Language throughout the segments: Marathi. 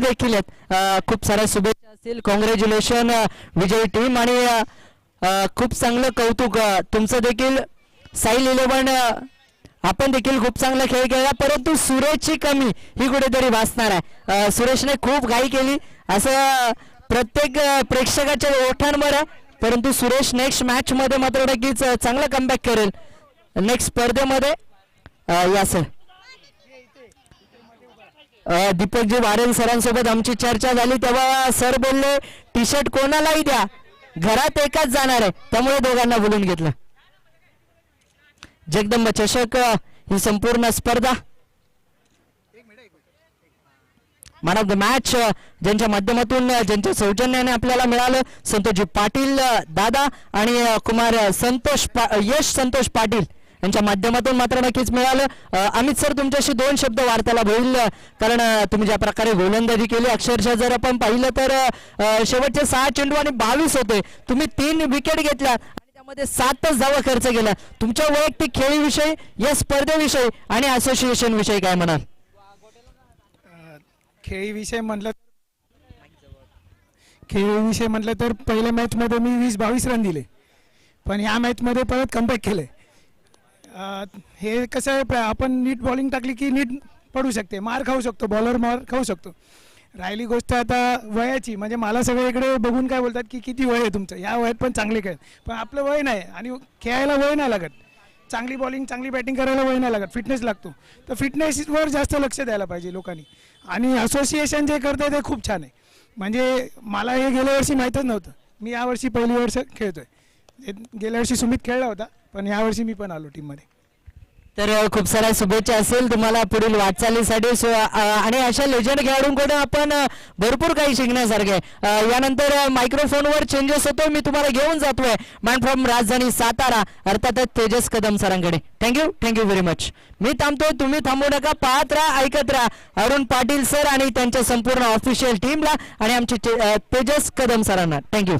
देखील आहेत खूप साऱ्या शुभेच्छा असतील. कॉंग्रॅच्युलेशन विजयी टीम आणि खूप चांगलं कौतुक. तुमचं देखील साईल इलेव्हन आपण देखील खूप चांगला खेळ खेळला परंतु सुरेशची कमी ही कुठेतरी भासणार आहे. सुरेशने खूप घाई केली. असं प्रत्येक प्रेक्षकाच्या ओठांवर परंतु सुरेश नेक्स्ट मॅच मध्ये मात्र नक्कीच चांगला कमबॅक करेल. नेक्स्ट स्पर्धेमध्ये या सर दीपकजी वारेल सरांसोबत आमची चर्चा झाली. तेव्हा सर बोलले टी शर्ट कोणालाही द्या. घरात एकाच जाणार आहे. त्यामुळे दोघांना बोलून घेतलं. जगदंब चषक ही संपूर्ण स्पर्धा. मॅन ऑफ द मॅच ज्यांच्या माध्यमातून ज्यांच्या सौजन्याने आपल्याला मिळालं संतोषजी पाटील दादा आणि कुमार संतोष पा- यश संतोष पाटील. यांच्या माध्यमातून मात्र नक्कीच मिळालं. अमित सर तुमच्याशी दोन शब्द वार्तालाप होईल कारण तुम्ही ज्या प्रकारे गोलंदाजी केली अक्षरशः जर आपण पाहिलं तर शेवटचे सहा चेंडू आणि बावीस होते. तुम्ही तीन विकेट घेतल्या आणि त्यामध्ये सातच धावा खर्च केला तुमच्या वैयक्तिक खेळीविषयी या स्पर्धेविषयी आणि असोसिएशन विषयी काय म्हणाल? खेळीविषयी म्हटलं खेळीविषयी म्हटलं तर पहिल्या मॅचमध्ये मी वीस बावीस रन दिले. पण या मॅचमध्ये परत कमबॅक केले. हे कसं आहे प- आपण नीट बॉलिंग टाकली की नीट पडू शकते. मार खाऊ शकतो बॉलर मार खाऊ शकतो. राहिली गोष्ट आता वयाची. म्हणजे मला सगळे इकडे बघून काय बोलतात की किती वय आहे तुमचं. या वयात पण चांगले खेळ. पण आपलं वय नाही आणि खेळायला वय नाही लागत. चांगली बॉलिंग चांगली बॅटिंग करायला वय नाही लागत. फिटनेस लागतो. तर फिटनेसवर जास्त लक्ष द्यायला पाहिजे लोकांनी. आणि असोसिएशन जे करतं ते खूप छान आहे. म्हणजे मला हे गेल्या वर्षी माहीतच नव्हतं. मी यावर्षी पहिली वर्ष खेळतोय. आहे गेल्या वर्षी सुमित खेळला होता पण यावर्षी मी पण आलो टीममध्ये तर खूप साऱ्या शुभेच्छा असेल तुम्हाला पुढील वाटचालीसाठी. सो, अ, आणि अशा लेजंड खेळाडूंकडून आपण अ, भरपूर काही शिकण्यासारखे आहे. यानंतर अ, मायक्रोफोनवर चेंजेस होतो मी तुम्हाला घेऊन जातोय. मॅन फ्रॉम राजधानी सातारा अर्थातच Tejas Kadam सरांकडे. Thank you thank you very much मी थांबतोय तुम्ही थांबू नका पाहत राहा ऐकत राहा. अरुण पाटील सर आणि त्यांच्या संपूर्ण ऑफिशियल टीमला आणि आमचे चे- अ, तेजस कदम सरांना. थँक्यू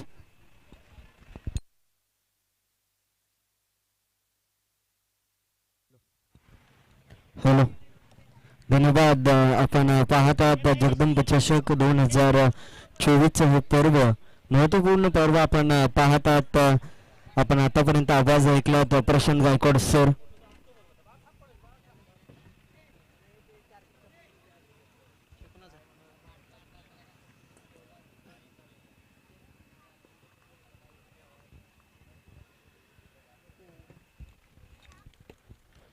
हॅलो धन्यवाद आपण पाहतात पाहत आहात जगदंब चषक दोन हजार चोवीसचं हे पर्व. महत्त्वपूर्ण पर्व आपण पाहतात पाहत आहात. आपण आतापर्यंत आवाज ऐकला प्रशांत गायकवाड सर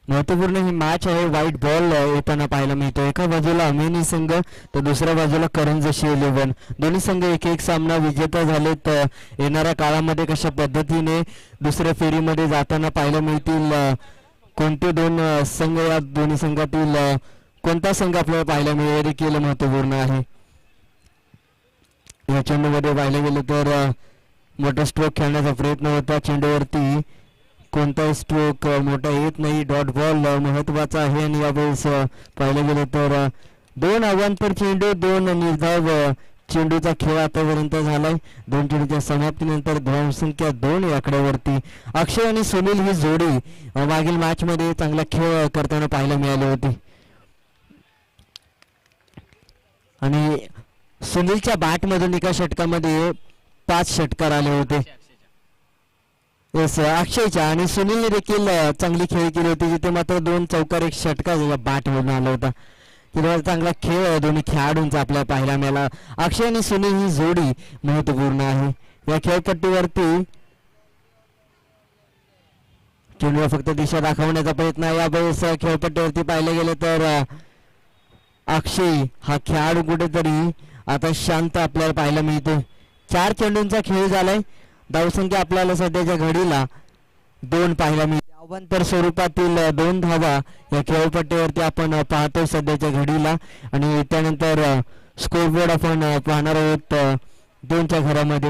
महत्त्वपूर्ण ही मॅच आहे. व्हाईट बॉल येताना पाहायला मिळतो एका बाजूला अमेनी संघ तर दुसऱ्या बाजूला करंजशी इलेव्हन दोन्ही संघ एक एक सामना विजेता झालेत. येणाऱ्या काळामध्ये कशा पद्धतीने दुसऱ्या फेरीमध्ये जाताना पाहायला मिळतील? कोणते दोन संघ या दोन्ही संघातील कोणता संघ आपल्याला पाहायला मिळेल? देखील महत्त्वपूर्ण आहे. या चेंडूमध्ये पाहायला गेलं तर अ, मोठा स्ट्रोक खेळण्याचा प्रयत्न होता. चेंडूवरती कोणताही स्ट्रोक मोठा येत नाही डॉट बॉल अ, महत्त्वाचा आहे आणि यावेळेस पाहिलं गेलं तर दोन अवांतर चेंडू दोन निर्धाव चेंडूचा खेळ आतापर्यंत झालाय. दोन चेंडूच्या समाप्तीनंतर धावसंख्या दोन आकड्यावरती. अक्षय आणि सुनील ही जोडी मागील मॅच मध्ये चांगला खेळ करताना पाहायला मिळाली होती. आणि सुनीलच्या बॅटमधून एका षटकामध्ये पाच षटकार आले होते. येस अक्षयच्या आणि सुनीलने देखील चांगली खेळ केली होती जिथे मात्र दोन चौकार एक षटकार बाट होऊन आला होता. किंवा चांगला खेळ दोन्ही खेळाडूंचा आपल्याला पाहायला मिळाला. अक्षय आणि सुनील ही जोडी महत्त्वपूर्ण आहे. या खेळपट्टीवरती चेंडूला फक्त दिशा दाखवण्याचा प्रयत्न आहे. यावेळेस खेळपट्टीवरती पाहिलं गेलं तर अक्षय हा खेळाडू कुठेतरी आता शांत आपल्याला पाहायला मिळतो चार चेंडूंचा खेळ झालाय. धावसंख्या आपल्याला सध्याच्या घडीला दोन पाहायला मिळते. अवांतर स्वरूपातील दोन धावा या खेळपट्टीवरती आपण पाहतो पाहतोय सध्याच्या घडीला. आणि त्यानंतर स्कोरबोर्ड आपण पाहणार आहोत दोनच्या घरामध्ये.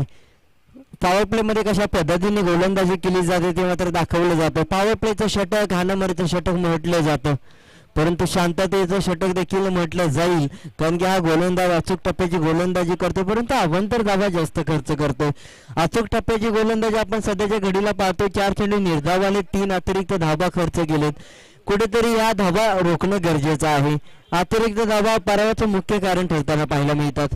पॉवर प्ले मध्ये कशा पद्धतीने गोलंदाजी केली जाते ते मात्र दाखवलं जातं. पॉवर प्लेचं षटक हाणामारीचं षटक म्हटलं जातं. परंतु शांततेचं षटक देखील म्हटलं जाईल. कारण की हा गोलंदाज अचूक टप्प्याची गोलंदाजी करतो परंतु अवंतर धावा जास्त खर्च करतो अचूक टप्प्याची गोलंदाजी आपण सध्याच्या घडीला पाहतो चार चेंडू निर्धावाने तीन अतिरिक्त धावा खर्च केलेत. कुठेतरी या धावा रोखणं गरजेचं आहे. अतिरिक्त धाबा पराभवाचे मुख्य कारण ठरताना पाहायला मिळतात.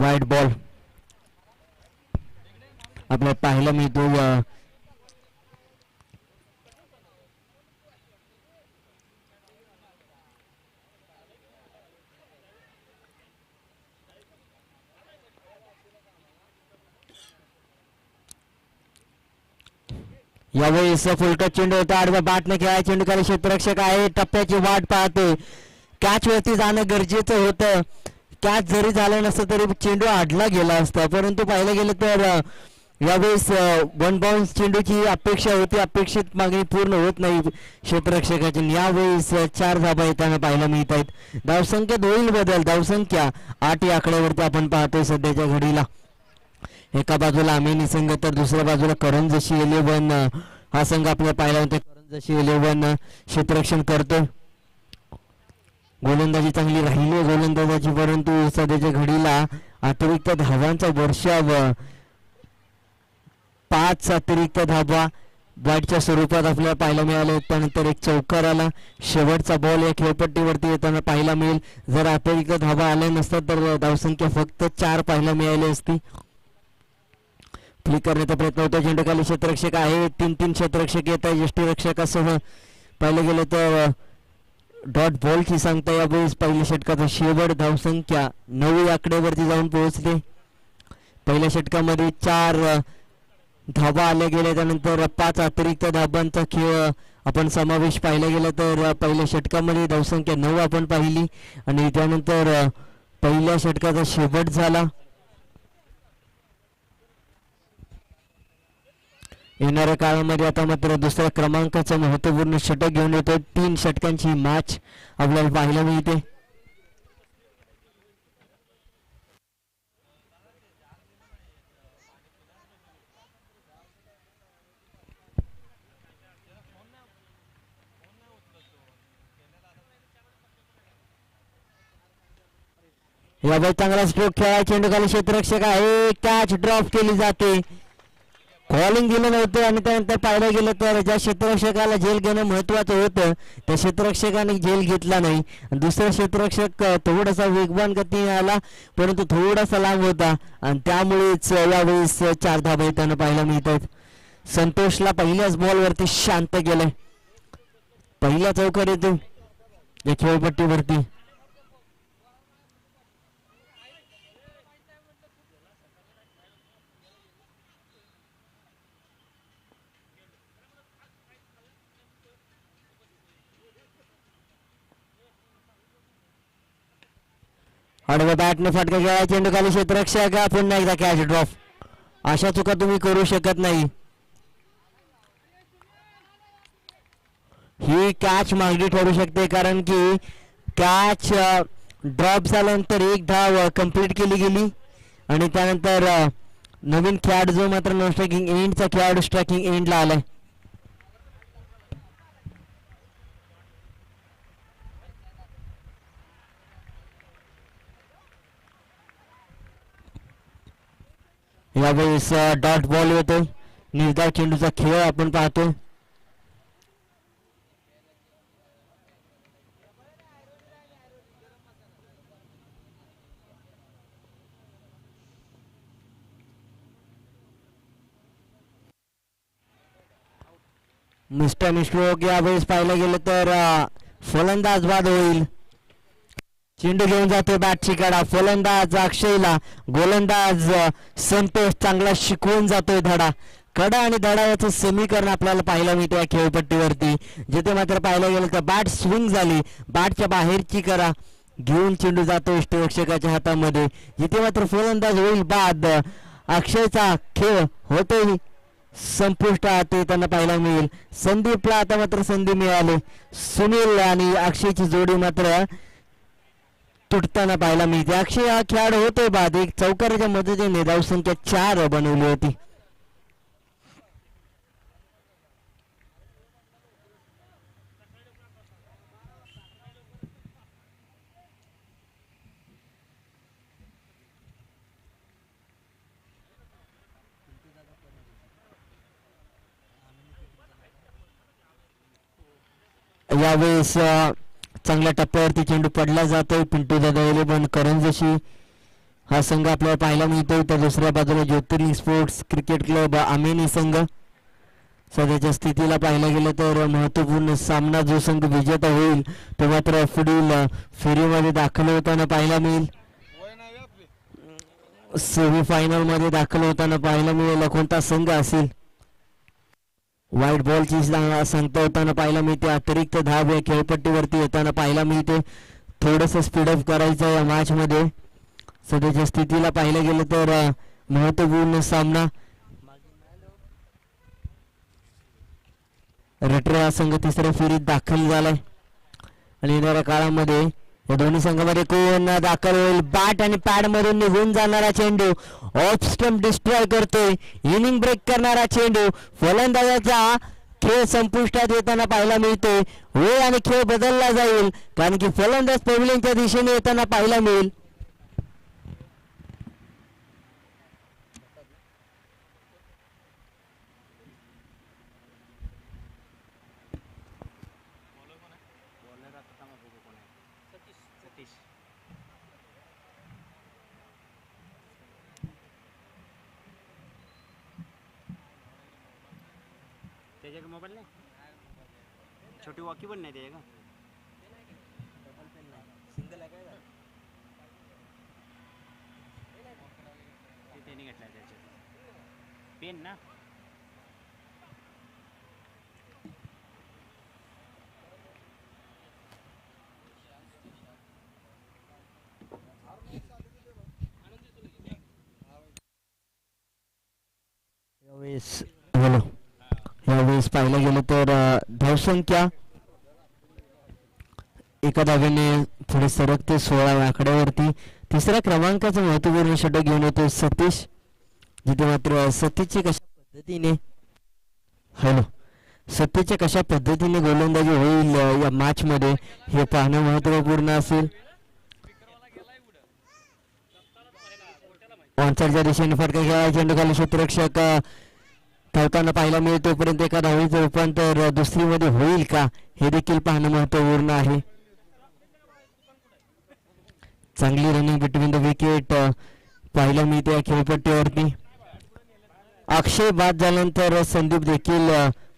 वाईट बॉल. आपल्याला पाहायला मिळतो अं, यावेळेस फुलटच चेंडू होता आडव्या बाटने खेळा चेंडू खाली क्षेत्ररक्षक आहे टप्प्याची वाट पाहते. कॅच वरती जाणं गरजेचं होतं. कॅच जरी झालं नसतं तरी चेंडू आडला गेला असता. परंतु पाहायला गेलं तर यावेळेस वन बाउन्स चेंडूची अपेक्षा होती. अपेक्षित मागणी पूर्ण होत नाही क्षेत्ररक्षकाची. यावेळेस चार धाबा येताना पाहायला मिळत आहेत. धावसंख्येत होईल बदल. धावसंख्या आठ या आकड्यावरती आपण पाहतोय सध्याच्या घडीला. एका बाजूला अमेनी संघ तर दुसऱ्या बाजूला करंजशी इलेव्हन हा संघ आपल्याला पाहायला होता करंजशी इलेव्हन क्षेत्ररक्षण करतोय. गोलंदाजी चांगली राहिली गोलंदाजाची परंतु सध्याच्या घडीला अतिरिक्त धावांचा वर्षाव पाच अतिरिक्त धावा बॅटच्या स्वरूपात आपल्याला पाहायला मिळाले. त्यानंतर एक चौकार आला. शेवटचा बॉल या खेळपट्टीवरती येताना पाहायला मिळेल. जर अतिरिक्त धावा आल्या नसतात तर धावसंख्या फक्त चार पाहायला मिळाली असती. फ्लिक करण्याचा प्रयत्न होता. झेंडूखाली क्षेत्ररक्षक आहे तीन तीन क्षेत्ररक्षक येत आहे यष्टीरक्षकासह पाहिलं गेलं तर डॉट बॉलची सांगता यावेळेस पहिल्या षटकाचा शेवट धावसंख्या नऊ आकड्यावरती जाऊन पोहोचले. पहिल्या षटकामध्ये चार धाबा धावा आल्या गेल्या त्यानंतर पाच अतिरिक्त धाबांचा खेळ आपण समावेश पाहिला गेला तर पहिल्या षटकामध्ये धावसंख्या नऊ आपण पाहिली. आणि त्यानंतर पहिल्या षटकाचा शेवट झाला. येणाऱ्या काळामध्ये आता मात्र दुसऱ्या क्रमांकाचं महत्त्वपूर्ण षटक घेऊन येतो तीन षटकांची मॅच आपल्याला पाहायला मिळते. यावेळी चांगला स्ट्रोक खेळा चेंडू खाली क्षेत्ररक्षक आहे. कॅच ड्रॉप केली जाते. कॉलिंग दिलं नव्हतं आणि त्यानंतर पाहिलं गेलं तर ज्या क्षेत्ररक्षकाला जेल घेणं महत्वाचं होतं त्या क्षेत्ररक्षकाने जेल घेतला नाही. दुसरा क्षेत्ररक्षक थोडासा वेगवान गतीने आला परंतु थोडासा लांब होता. आणि त्यामुळेच यावेळेस चार धाबा येताना पाहायला मिळत आहेत संतोषला पहिल्याच बॉलवरती शांत केलंय पहिल्या चौकार येतो. या खेळपट्टीवरती. आडव्या बॅटने फटका खेळा चेंडू खाली क्षेत्ररक्षक पुन्हा एकदा कॅच ड्रॉप अशा चुका तुम्ही करू शकत नाही. ही कॅच मागणी ठरू शकते कारण की कॅच ड्रॉप झाल्यानंतर एक धाव कंप्लीट केली गेली. आणि त्यानंतर नवीन खेळाडू जो मात्र नॉन स्ट्रायकिंग एंडचा खेळाडू स्ट्रायकिंग एंडला आलाय. यावेळेस डॉट बॉल येतोय. निर्धार चेंडूचा खेळ आपण पाहतोय. मिस्टर निष्ठोक यावेळेस पाहिलं गेलं तर फलंदाज बाद होईल. चेंडू घेऊन जातो बॅटची कडा फलंदाज अक्षयला गोलंदाज संतोष चांगला शिकवून जातोय धडा. कडा आणि धडा याचं समीकरण आपल्याला पाहायला मिळतं या खेळपट्टीवरती. जिथे मात्र पाहायला गेलं तर बॅट स्विंग झाली. बॅटच्या बाहेरची करा. घेऊन चेंडू जातो इष्टरक्षकाच्या हातामध्ये. जिथे मात्र फलंदाज होईल बाद अक्षयचा खेळ होतोय संपुष्टात त्यांना पाहायला मिळेल. संदीपला आता मात्र संधी मिळाली. सुनील आणि अक्षयची जोडी मात्र तुटताना पाहिला मिळते. अक्षय हा खेळाडू होतो बाद. एक चौकाराच्या मदतीने धावसंख्या चार बनवली होती. यावेळेस चांगल्या टप्प्यावरती चेंडू पडला जातोय. पिंटू दादा पण करंजशी हा संघ आपल्याला पाहायला मिळतोय. तर दुसऱ्या बाजूला ज्योतिर्लिंग स्पोर्ट्स क्रिकेट क्लब आमेनी संघ. सध्याच्या स्थितीला पाहायला गेलं तर महत्त्वपूर्ण सामना जो संघ विजेता होईल तो मात्र पुढील फेरीमध्ये दाखल होताना पाहायला मिळेल. सेमीफायनलमध्ये दाखल होताना पाहायला मिळेल. कोणता संघ असेल? व्हाईट बॉलची सांगता होताना पाहायला मिळते. अतिरिक्त धाव या खेळपट्टीवरती येताना पाहायला मिळते. थोडंसं स्पीडअप करायचं या मॅच मध्ये. सध्याच्या स्थितीला पाहायला गेलं तर महत्त्वपूर्ण सामना. रटरे हा संघ तिसऱ्या फेरीत दाखल झालाय. आणि येणाऱ्या काळामध्ये या दोन्ही संघामध्ये कोण दाखल होईल? बॅट आणि पॅड मधून निघून जाणारा चेंडू. ऑफ स्टम्प डिस्ट्रॉय करतोय. इनिंग ब्रेक करणारा चेंडू. फलंदाजाचा खेळ संपुष्टात येताना पाहायला मिळतोय. वेळ आणि खेळ बदलला जाईल कारण की फलंदाज पवलिंगच्या दिशेने येताना पाहायला मिळेल. त्याच्या मोबाईल नाही? छोटी वॉकी पण नाही त्याच्या का ते त्याने घेतला त्याच्यात पेन ना। यावेळेस बोलो पाहिलं गेलं तर धावसंख्या एका धाव्याने पुढे सरकते सोळाव्या आकड्यावरती. तिसऱ्या क्रमांकाचा महत्त्वपूर्ण षटक घेऊन येतो सतीश. जिथे मात्र सतीशची कशा पद्धतीने हॅलो सतीशच्या कशा पद्धतीने गोलंदाजी होईल या मॅच मध्ये हे पाहणं महत्त्वपूर्ण असेल. ऑनसाईडच्या दिशेने फटका खेळा चेंडू खाली क्षेत्ररक्षक धावताना पाहायला मिळेल तोपर्यंत एका धावेचं रूपांतर दुसरीमध्ये होईल का? हे देखील पाहणं महत्त्वपूर्ण आहे. चांगली रनिंग बिटवीन द विकेट पाहायला मिळते या खेळपट्टीवरती. अक्षय बाद झाल्यानंतर संदीप देखील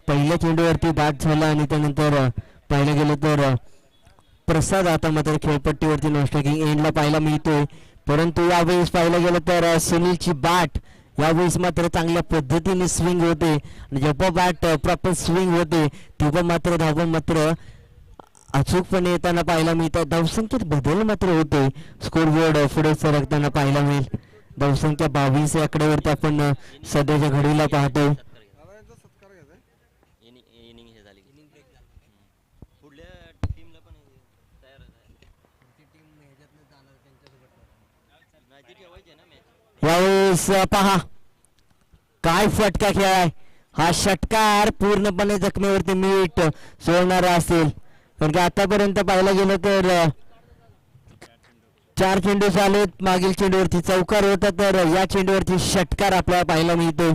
पहिल्या चेंडूवरती बाद झाला आणि त्यानंतर पाहिलं पाहायला गेलं तर प्रसाद आता मात्र खेळपट्टीवरती नॉन स्ट्रायकिंग एंडला पाहायला मिळतोय. परंतु यावेळेस पाहिलं गेलं तर सुनीलची बाट यावेळेस मात्र चांगल्या पद्धतीने स्विंग होते. आणि जेव्हा बॅट प्रॉपर स्विंग होते तेव्हा मात्र धावा मात्र अचूकपणे येताना पाहायला मिळतात धावसंख्येत बदल मात्र होते स्कोरबोर्ड पुढे सरकताना पाहायला मिळेल. धावसंख्या बावीस या आकड्यावरती आपण सध्याच्या घडीला पाहतो इनिंग हे झाली इनिंग ब्रेक झाला पुढल्या टीमला पण तयार नाही ती ठेवायची आहे ना मॅच यावेळेस पहा. काय फटका खेळाय? हा षटकार पूर्णपणे जखमेवरती मीठ सोडणारा असेल. कारण की आतापर्यंत पाहायला गेलं तर चार चेंडू आलेत मागील चेंडूवरती चौकार होता तर या चेंडूवरती षटकार आपल्याला पाहायला मिळतोय.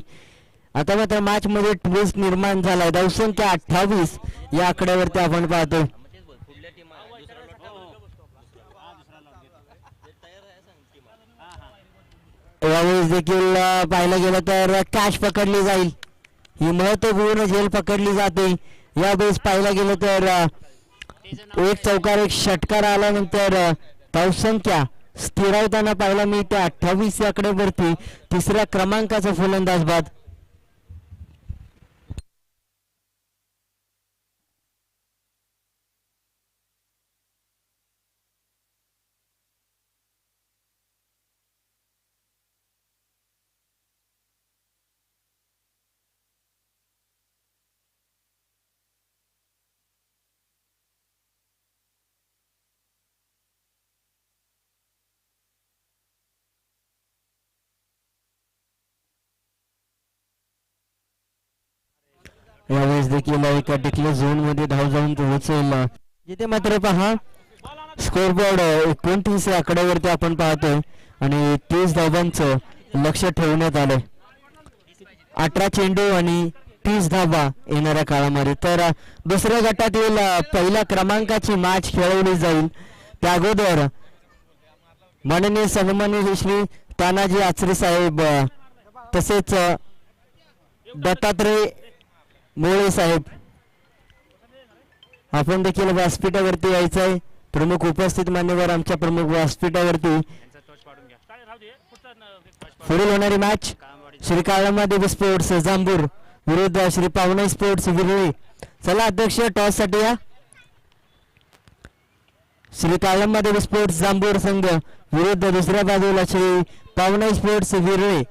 आता मात्र मॅच मध्ये ट्विस्ट निर्माण झालाय. धावसंख्या अठ्ठावीस या आकड्यावरती आपण पाहतोय मग तेच बोल पुढल्या टीम दुसरा लॉट ते तयार आहे सांग टीम यावेळेस देखील पाहिलं पाहायला गेलं तर कॅश पकडली जाईल. ही महत्त्वपूर्ण झेल पकडली जाते. यावेळेस पाहायला गेलं तर एक चौकार एक षटकार आल्यानंतर पावसंख्या धावसंख्या स्थिरावताना पाहायला मिळते. अठ्ठावीस या आकड्यावरती तिसऱ्या क्रमांकाचा फलंदाज बाद. यावेळेस देखील एका डिक्लेअर झोनमध्ये धाव जाऊन पोहोचेल जिथे मात्र पहा स्कोरबोर्ड एकोणतीस या आकड्यावरती आपण पाहतोय आणि तीस धाबांचं लक्ष ठेवण्यात आलंय. अठरा चेंडू आणि तीस धाबा येणाऱ्या काळामध्ये. तर दुसऱ्या गटातील पहिल्या क्रमांकाची मॅच खेळवली जाईल. त्या अगोदर माननीय सन्माननीय श्री तानाजी आचरे साहेब तसेच दत्तात्रय मोळे साहेब. आपण देखील व्यासपीठावरती यायचं आहे. प्रमुख उपस्थित मान्यवर आमच्या प्रमुख व्यासपीठावरती. पुढील होणारी मॅच श्री काळामादेवी स्पोर्ट्स जांभूर विरुद्ध श्री पावनाई स्पोर्ट्स विरळी. चला अध्यक्ष टॉससाठी या. श्री काळामादेवी स्पोर्ट्स जांभूर संघ. विरुद्ध दुसऱ्या बाजूला श्री पावनाई स्पोर्ट्स विरळे.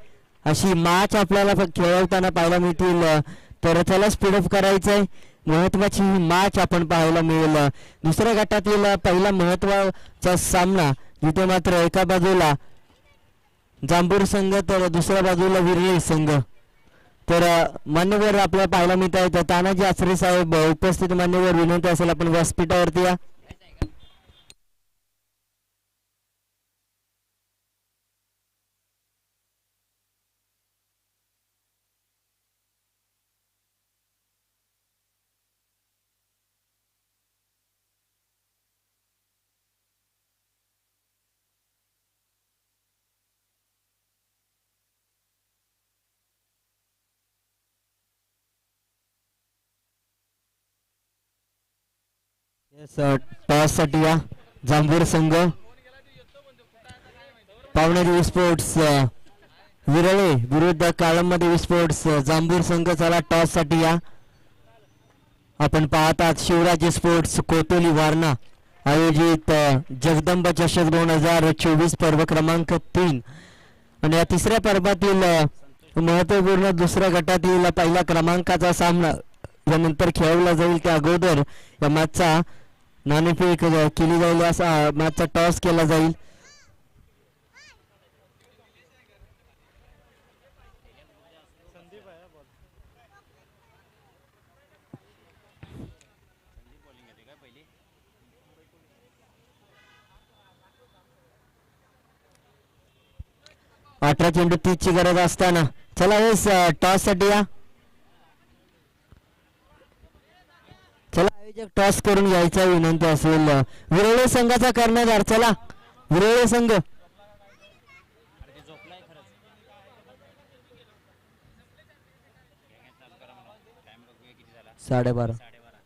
अशी मॅच आपल्याला खेळवताना पाहायला मिळतील. तर त्याला स्पीडअप करायचं आहे महत्वाची ही मॅच आपण पाहायला मिळेल. दुसऱ्या गटातील पहिला महत्त्वाचा सामना जिथे मात्र एका बाजूला जांभूर संघ तर दुसऱ्या बाजूला विरळी संघ. तर मान्यवर आपल्याला पाहायला मिळत आहेत तानाजी आसरे साहेब उपस्थित मान्यवर विनंती असेल आपण व्यासपीठावरती या. टॉससाठी या. जांभूर संघ पावणे स्पोर्ट्स विरळे विरुद्ध काळंबदेवी स्पोर्ट्स जांभूर संघ चला टॉससाठी या. आपण पाहतात शिवराज स्पोर्ट्स कोतोली वारणा. आयोजित uh, जगदंब चषक दोन हजार चोवीस पर्व क्रमांक तीन. आणि या तिसऱ्या पर्वातील uh, महत्त्वपूर्ण दुसऱ्या गटातील पहिल्या क्रमांकाचा सामना यानंतर खेळवला जाईल त्या अगोदर. या मॅचचा नाणेफेक केली जाईल असा मॅचचा टॉस केला जाईल. अठरा चेंडू पीच ची गरज असताना. चला हेस टॉससाठी या. चला आयोजक टॉस करून घ्यायचा विनंती असेल. विरोळे संघाचा कर्णधार चला. विरोळे संघ. साडेबारा. साडेबारा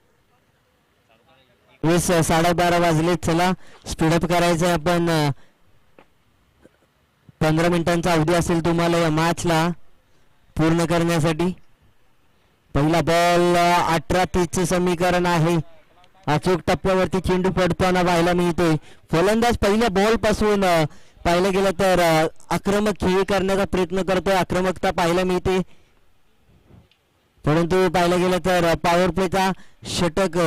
वीस साडेबारा वाजले चला. स्पीडअप करायचं आपण. पंधरा मिनिटांचा अवधी असेल तुम्हाला या मॅचला पूर्ण करण्यासाठी. पहिला बॉल अठरा तीसचं समीकरण आहे. अचूक टप्प्यावरती चेंडू पडताना पाहायला मिळते फलंदाज पहिल्या बॉलपासून पाहिलं गेलं तर आक्रमक खेळी करण्याचा प्रयत्न करतोय. आक्रमकता पाहायला मिळते. परंतु पाहायला गेलं तर पॉवर प्लेचा षटक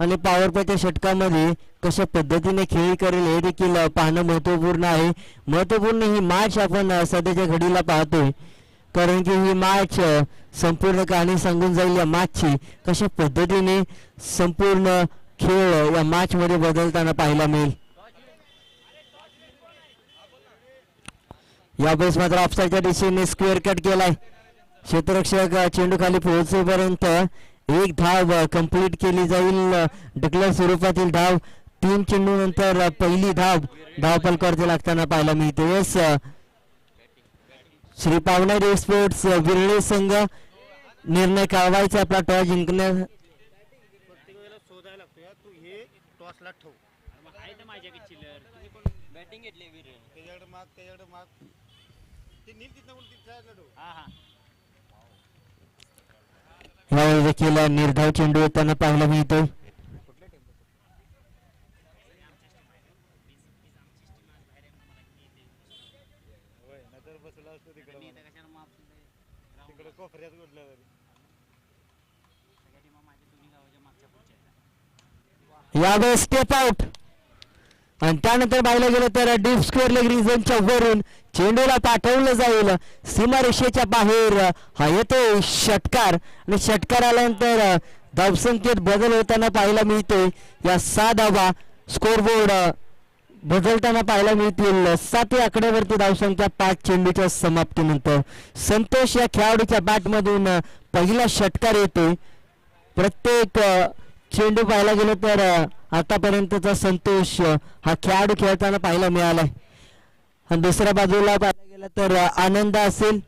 आणि पॉवर प्लेच्या षटकामध्ये कशा पद्धतीने खेळी करेल हे देखील पाहणं महत्त्वपूर्ण आहे. महत्त्वपूर्ण ही मॅच आपण सध्याच्या घडीला पाहतोय. कारण की ही मॅच संपूर्ण कहाणी सांगून जाईल या मॅचची कशा पद्धतीने संपूर्ण खेळ या मॅच मध्ये बदलताना पाहायला मिळेल? या बस मात्र ऑफसाईडच्या दिशेने स्क्वेअर कट केलाय. क्षेत्ररक्षक चेंडू खाली पोहोचेपर्यंत एक धाव कंप्लीट केली जाईल. अ, डकलर स्वरूपातील धाव. तीन चेंडू नंतर पहिली धाव धाव पलकावरती लागताना पाहायला मिळते. येस श्री पावनारी स्पोर्ट्स विरळे संघ निर्णय कळवायचा आपला टॉस जिंकण्या यावेळी देखील निर्धाव चेंडू येताना पाहायला मिळतो टॉसला ठेव मग आहे तर माझ्याकडे चिल्लर तुम्ही पण बॅटिंग घेतली वीर त्याच्याकडे माग त्याच्याकडे माग ते नील तिथनं बोल तिथं ठेव हा हा यावेळी देखील अ, निर्धाव चेंडू येताना पाहायला मिळतोय होय नाहीतर बसला असतो तिकडे मी आता कशाला माफ सगळ्या तिकडे कोपऱ्यात कुठल्या तरी. यावेळेस स्टेप आउट आणि त्यानंतर पाहिलं गेलं तर डीप स्क्वेअर लेग रिझनच्या वरून चेंडूला पाठवलं जाईल. सीमारेषेच्या बाहेर. हा येतो षटकार. आणि षटकार आल्यानंतर धावसंख्येत बदल होताना पाहायला मिळतोय. या सहा धावा स्कोरबोर्ड बदलताना पाहायला मिळतील. सातव्या आकड्यावरती धावसंख्या पाच चेंडूच्या समाप्तीनंतर. संतोष या खेळाडूच्या बॅटमधून पहिला षटकार येते प्रत्येक चेंडू पाहायला गेलं तर आतापर्यंतचा संतोष हा खेळाडू खेळताना पाहायला मिळालाय. आणि दुसऱ्या बाजूला पाहायला गेलं तर आनंद असेल.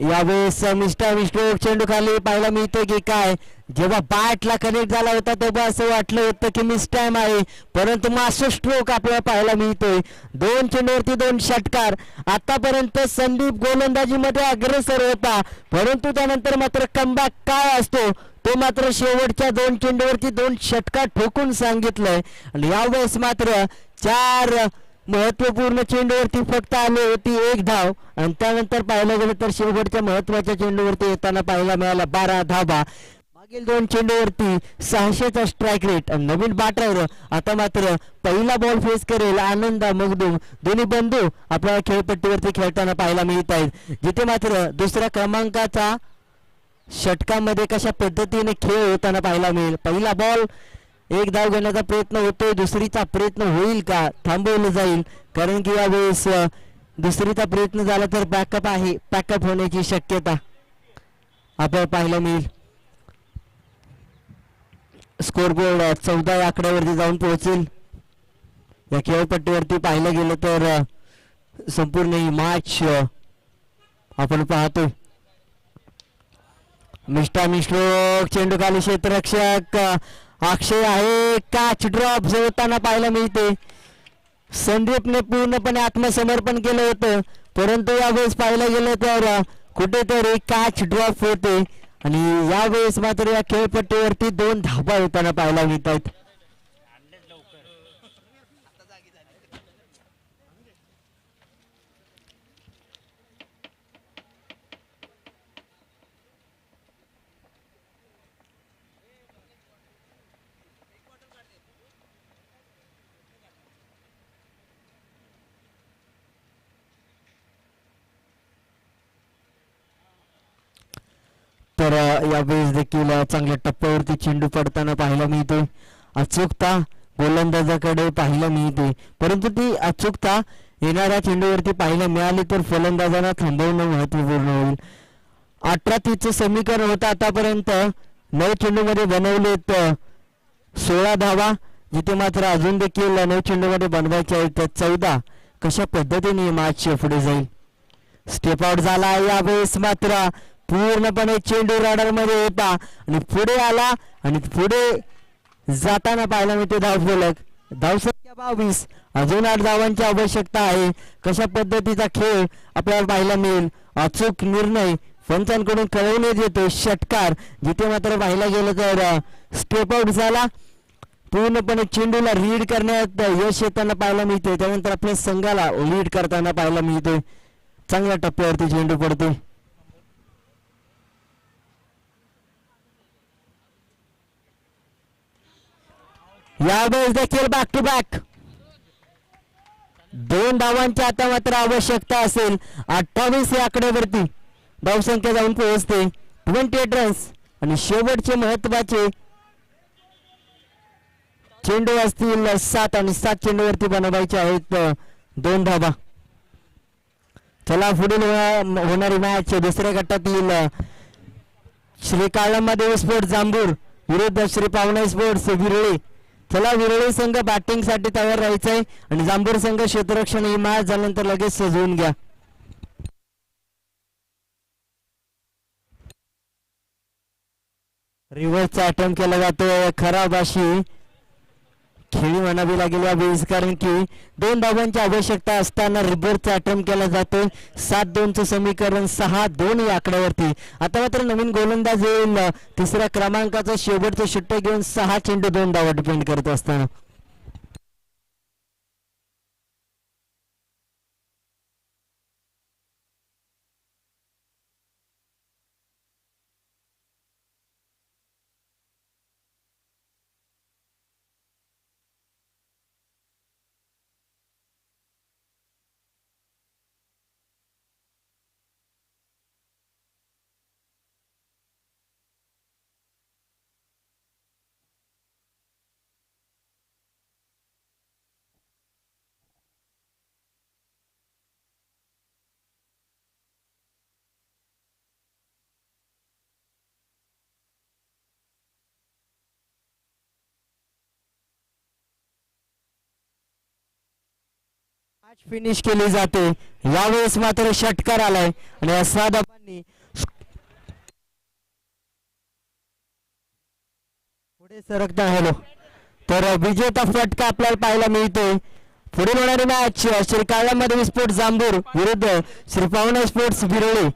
यावेळेस मिस्टर विष्णू चेंडू खाली पाहायला मिळतोय की काय? जेव्हा बॅटला कनेक्ट झाला होता तेव्हा असं वाटलं होतं की मिस टाइम आहे परंतु मास्टर स्ट्रोक आपल्याला पाहायला मिळतोय. दोन चेंडूवरती दोन षटकार. आतापर्यंत संदीप गोलंदाजीमध्ये अग्रेसर होता परंतु त्यानंतर मात्र कमबॅक काय असतो तो मात्र शेवटच्या दोन चेंडूवरती दोन षटकार ठोकून सांगितलंय. आणि यावेळेस मात्र चार महत्त्वपूर्ण चेंडूवरती फक्त आले होती एक धाव. आणि त्यानंतर पाहायला गेलं तर शेवटच्या महत्त्वाच्या चेंडूवरती येताना पाहायला मिळाला बारा धाबा मागील दोन चेंडूवरती सहाशेचा स्ट्राईक रेट आणि नवीन बाटवर आता मात्र पहिला बॉल फेस करेल आनंद मगदूम दोन्ही बंधू आपल्याला खेळपट्टीवरती खेळताना पाहायला मिळत आहेत. जिथे मात्र दुसऱ्या क्रमांकाचा षटकामध्ये कशा पद्धतीने खेळ होताना पाहायला मिळेल. पहिला बॉल एक धाव घेण्याचा प्रयत्न होतोय दुसरीचा प्रयत्न होईल का? थांबवलं जाईल. कारण की यावेळेस दुसरीचा प्रयत्न झाला तर बॅकअप आहे. बॅकअप होण्याची शक्यता आपल्याला पाहायला मिळेल. स्कोरबोर्ड चौदा या आकड्यावरती जाऊन पोहोचेल. या खेळपट्टीवरती पाहिलं गेलं तर संपूर्ण ही मॅच आपण पाहतो. मिष्टा मिश्लोक चेंडू खाली क्षेत्ररक्षक अक्षय आहे काच ड्रॉप होताना पाहायला मिळते. संदीपने पूर्णपणे आत्मसमर्पण केलं होतं. परंतु यावेळेस पाहायला गेलं तर कुठेतरी काच ड्रॉप होते? आणि यावेळेस मात्र या खेळपट्टीवरती दोन धाबा होताना पाहायला मिळत आहेत तर या यावेळेस देखील चांगल्या टप्प्यावरती चेंडू पडताना पाहायला मिळते अचूकता गोलंदाजाकडे पाहायला मिळते परंतु ती अचूकता येणाऱ्या चेंडूवरती पाहायला मिळाली तर फलंदाजांना थांबवणं महत्त्वपूर्ण होईल. अठरा तीसचं समीकरण होतं आतापर्यंत. नऊ चेंडूमध्ये बनवलेत सोळा धावा जिथे मात्र अजून देखील नऊ चेंडूमध्ये बनवायचे आहेत चौदा. कशा पद्धतीने मॅच पुढे जाईल? स्टेप आउट झाला यावेळेस मात्र. पूर्णपणे चेंडू रडारमध्ये होता आणि पुढे आला आणि पुढे जाताना पाहायला मिळते धावफलक. धावसंख्या बावीस अजून आठ धावांची आवश्यकता आहे. कशा पद्धतीचा खेळ आपल्याला पाहायला मिळेल? अचूक निर्णय पंचांकडून कळवण्यात येतो षटकार जिथे मात्र पाहायला गेलं तर स्टेप आउट झाला. पूर्णपणे चेंडूला रीड करण्यात यश येताना पाहायला मिळते त्यानंतर आपल्या संघाला लीड करताना पाहायला मिळते चांगल्या टप्प्यावरती चेंडू पडते यावेळेस देखील बॅक टू बॅक दोन धावांची आता मात्र आवश्यकता असेल. अठ्ठावीस या आकड्यावरती धावसंख्या जाऊन पोहोचते. ट्वेंटी एट रन्स आणि शेवटचे महत्त्वाचे चेंडू असतील सात आणि सात चेंडूवरती बनवायचे आहेत दोन धावा. चला पुढील होणारी मॅच दुसऱ्या गटातील अ, श्री काळंबादेव स्पोर्ट जांभूर विरुद्ध श्री पावना स्पोर्ट्स विरळी. चला विरळी संघ बॅटिंगसाठी तयार राहायचंय आणि जांभूर संघ क्षेत्ररक्षण ही मॅच झाल्यानंतर लगेच सजवून घ्या. रिव्हर्सचा अटेम्प्ट केला जातोय. खराब अशी खेळी म्हणावी लागेल यावेळेस कारण की दोन धावांची आवश्यकता असताना रिव्हर्सचा अटेम्प केला जातो. सात दोनचं समीकरण सहा दोन या आकड्यावरती. आता मात्र नवीन गोलंदाज येईल. तिसऱ्या क्रमांकाचा शेवटचं शिट्टे घेऊन सहा चेंडू दोन धावा डिपेंड करत असताना मॅच फिनिश केली जाते. यावेळेस मात्र षटकार आलाय. आणि असा धावांनी पुढे सरकता हॅलो. तर विजेता फटका आपल्याला पाहायला मिळतोय. पुढील होणारी मॅच श्री काळामध्ये स्पोर्ट्स जांभूर विरुद्ध श्री पावना स्पोर्ट्स बिरोळी